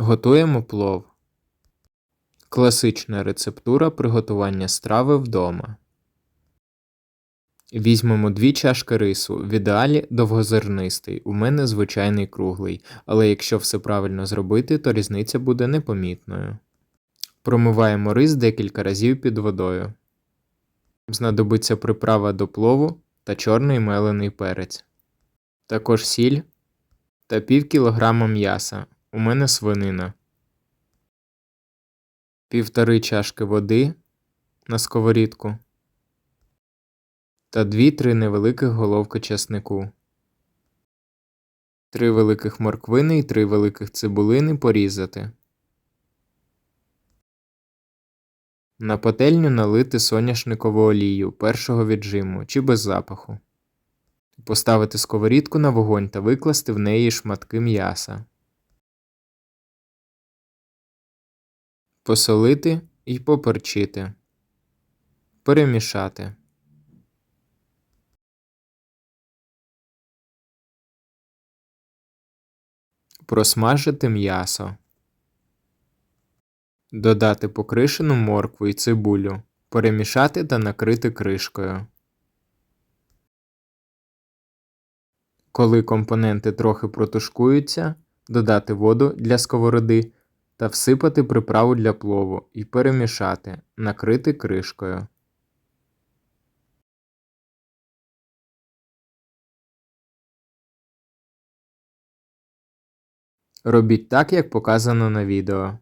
Готуємо плов. Класична рецептура приготування страви вдома. Візьмемо 2 чашки рису, в ідеалі довгозернистий, у мене звичайний круглий, але якщо все правильно зробити, то різниця буде непомітною. Промиваємо рис декілька разів під водою. Знадобиться приправа до плову та чорний мелений перець. Також сіль та пів кілограма м'яса. У мене свинина. Півтори чашки води на сковорідку та 2-3 невеликих головки часнику, 3 великих морквини і 3 великих цибулини порізати. На пательню налити соняшникову олію першого віджиму чи без запаху. Поставити сковорідку на вогонь та викласти в неї шматки м'яса. Посолити і поперчити. Перемішати. Просмажити м'ясо. Додати покришену моркву і цибулю. Перемішати та накрити кришкою. Коли компоненти трохи протушкуються, додати воду для сковороди та всипати приправу для плову і перемішати, накрити кришкою. Робіть так, як показано на відео.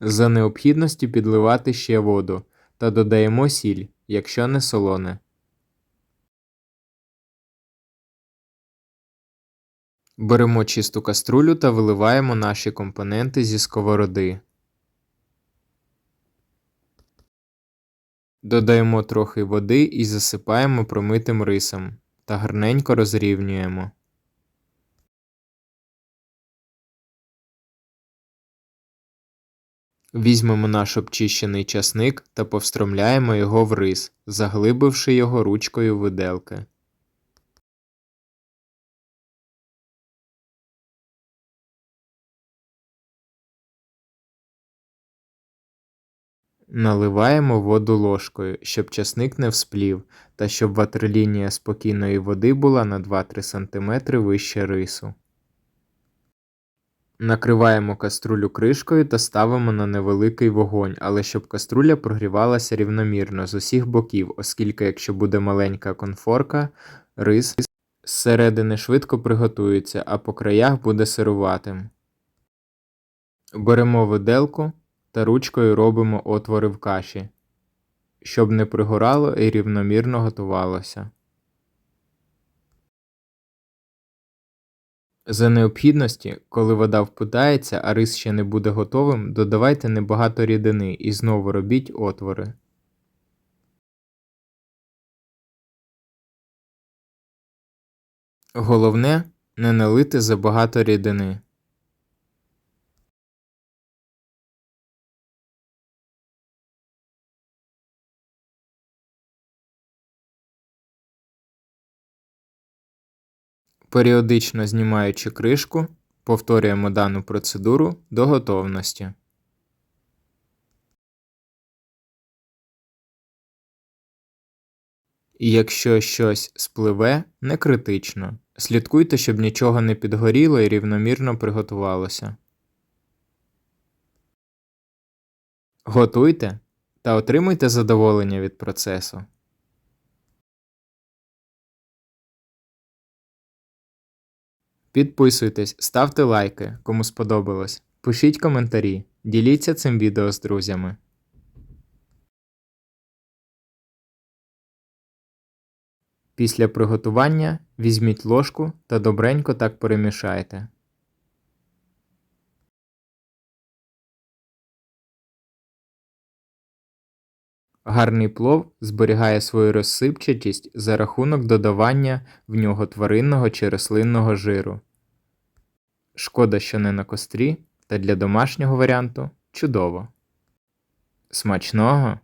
За необхідності підливати ще воду та додаємо сіль, якщо не солоне. Беремо чисту каструлю та виливаємо наші компоненти зі сковороди. Додаємо трохи води і засипаємо промитим рисом та гарненько розрівнюємо. Візьмемо наш обчищений часник та повстромляємо його в рис, заглибивши його ручкою виделки. Наливаємо воду ложкою, щоб часник не всплів, та щоб ватерлінія спокійної води була на 2-3 см вище рису. Накриваємо каструлю кришкою та ставимо на невеликий вогонь, але щоб каструля прогрівалася рівномірно з усіх боків, оскільки якщо буде маленька конфорка, рис зсередини швидко приготується, а по краях буде сируватим. Беремо виделку та ручкою робимо отвори в каші, щоб не пригорало і рівномірно готувалося. За необхідності, коли вода впитається, а рис ще не буде готовим, додавайте небагато рідини і знову робіть отвори. Головне не налити забагато рідини. Періодично знімаючи кришку, повторюємо дану процедуру до готовності. І якщо щось спливе, не критично. Слідкуйте, щоб нічого не підгоріло і рівномірно приготувалося. Готуйте та отримуйте задоволення від процесу. Підписуйтесь, ставте лайки, кому сподобалось. Пишіть коментарі, діліться цим відео з друзями. Після приготування візьміть ложку та добренько так перемішайте. Гарний плов зберігає свою розсипчатість за рахунок додавання в нього тваринного чи рослинного жиру. Шкода, що не на кострі, та для домашнього варіанту чудово. Смачного!